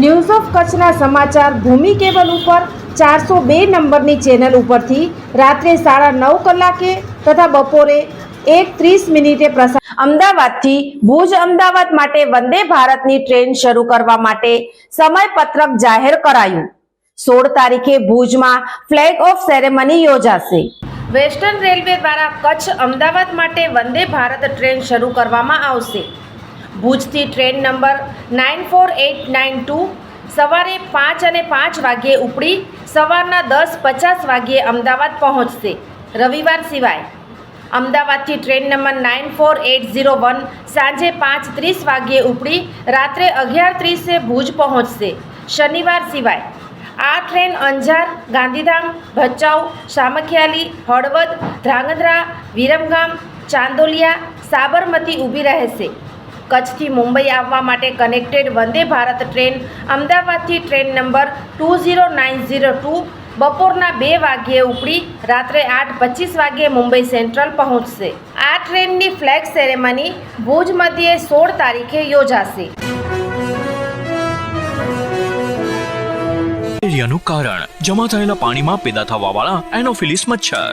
News of કચ્છના સમાચાર ભૂમિ cable ઉપર ચારસો બે નંબરની ચેનલ ઉપરથી રાત્રે સાડા નવ કલાકે તથા બપોરે એક ત્રીસ મિનિટે પ્રસાર અમદાવાદથી ભુજ અમદાવાદ માટે વંદે ભારતની ટ્રેન શરૂ કરવા માટે સમયપત્રક જાહેર કરાયું. સોળ તારીખે ભુજમાં ફ્લેગ ઓફ સેરેમની યોજાશે. વેસ્ટર્ન રેલવે દ્વારા કચ્છ અમદાવાદ માટે વંદે ભારત ટ્રેન શરૂ કરવામાં આવશે. ભુજથી train number nine four eight nine two, સવારે પાંચ અને પાંચ વાગ્યે ઉપડી, સવારના દસ પચાસ વાગ્યે અમદાવાદ પહોંચશે. રવિવાર સિવાય. અમદાવાદથી train number nine four eight zero one સાંજે પાંચ ત્રીસ વાગ્યે ઉપડી, રાત્રે અગિયાર ત્રીસે ભુજ પહોંચશે. શનિવાર સિવાય. આ ટ્રેન અંજાર, ગાંધીધામ, ભચાઉ, સામખિયાલી, હળવદ, ધ્રાંગધ્રા, વિરમગામ, ચાંદોલિયા, સાબરમતી ઊભી રહેશે. કચ્છથી મુંબઈ આવવા માટે કનેક્ટેડ વંદે ભારત ટ્રેન અમદાવાદથી train number two zero nine zero two બપોરના બે વાગ્યે ઉપડી, રાત્રે આઠ પચીસ વાગ્યે મુંબઈ સેન્ટ્રલ પહોંચશે. આ ટ્રેનની ફ્લેગ સેરેમની ભુજ મધ્યે સોળ તારીખે યોજાશે. એરિયાનું કારણ, જમા થયેલા પાણીમાં પેદા થવાવાળા એનોફિલિસ મચ્છર.